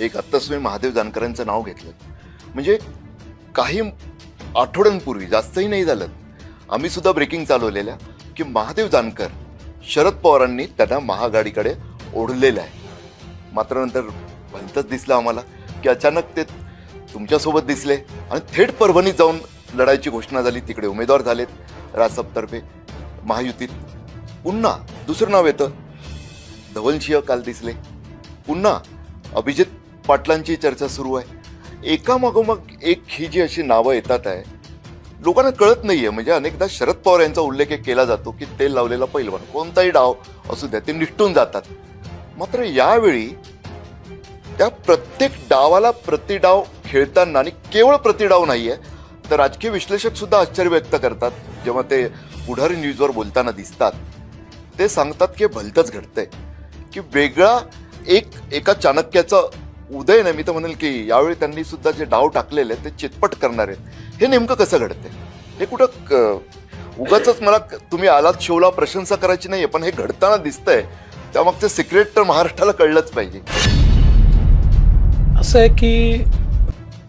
एक आत्ताच तुम्ही महादेव जानकरांचं नाव घेतलं. म्हणजे काही आठवड्यांपूर्वी जास्तही नाही झालं आम्ही सुद्धा ब्रेकिंग चालवलेल्या की महादेव जानकर शरद पवारांनी त्यांना महागाडीकडे ओढलेलं आहे. मात्र नंतर भलतंच दिसलं आम्हाला की अचानक ते तुमच्यासोबत दिसले आणि थेट परभणीत जाऊन लढायची घोषणा झाली. तिकडे उमेदवार झालेत. राजसाहेबतर्फे महायुतीत पुन्हा दुसरं नाव येतं. धवलसिंह काल दिसले. पुन्हा अभिजित पाटलांची चर्चा सुरू आहे. एकामागोमाग एक ही जी अशी नावं येतात आहे लोकांना कळत नाहीये. म्हणजे अनेकदा शरद पवार यांचा उल्लेख केला जातो की तेल लावलेला पैलवान. कोणताही डाव असू द्या ते निष्ठून जातात. मात्र यावेळी त्या प्रत्येक डावाला प्रतिडाव खेळताना आणि केवळ प्रतिडाव नाहीये तर राजकीय विश्लेषक सुद्धा आश्चर्य व्यक्त करतात. जेव्हा ते पुढारी न्यूजवर बोलताना दिसतात ते सांगतात की भलतंच घडतंय. की वेगळा एक एका चाणक्याचं उदय नाही मी तर म्हणेल की यावेळी त्यांनी सुद्धा जे डाव टाकलेले आहेत ते चितपट करणार आहेत. हे नेमकं कसं घडते हे कुठं उगाच मला तुम्ही आलात शोला प्रशंसा करायची नाहीये पण हे घडताना दिसतंय. त्यामागचं सिक्रेट तर महाराष्ट्राला कळलंच पाहिजे. असं आहे की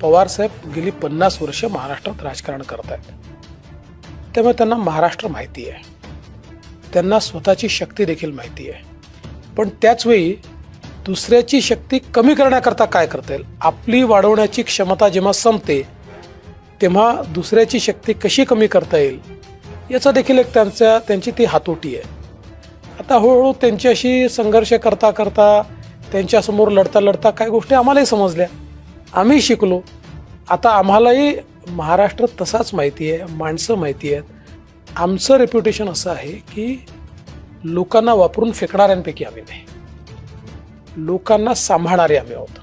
पवार साहेब गेली पन्नास वर्ष महाराष्ट्रात राजकारण करत आहेत त्यामुळे त्यांना महाराष्ट्र माहिती आहे त्यांना स्वतःची शक्ती देखील माहिती आहे पण त्याचवेळी दुसऱ्याची शक्ती कमी करण्याकरता काय करता येईल आपली वाढवण्याची क्षमता जेव्हा संपते तेव्हा दुसऱ्याची शक्ती कशी कमी करता येईल? याचा देखील एक त्यांच्या त्यांची ती हातोटी आहे. आता हळूहळू त्यांच्याशी संघर्ष करता करता त्यांच्यासमोर लढता लढता काही गोष्टी आम्हालाही समजल्या. आम्ही शिकलो. आता आम्हालाही महाराष्ट्र तसाच माहिती आहे माणसं माहिती आहेत. आमचं रेप्युटेशन असं आहे की लोकांना वापरून फेकणाऱ्यांपैकी आम्ही नाही. लोकांना सांभाळणारे आम्ही आहोत.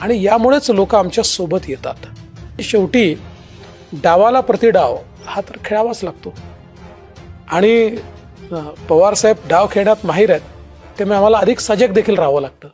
आणि यामुळेच लोक आमच्यासोबत येतात. शेवटी डावाला प्रतिडाव हा तर खेळावाच लागतो. आणि पवार पवारसाहेब डाव खेळण्यात माहीर आहेत त्यामुळे आम्हाला अधिक सजग देखील राहावं लागतं.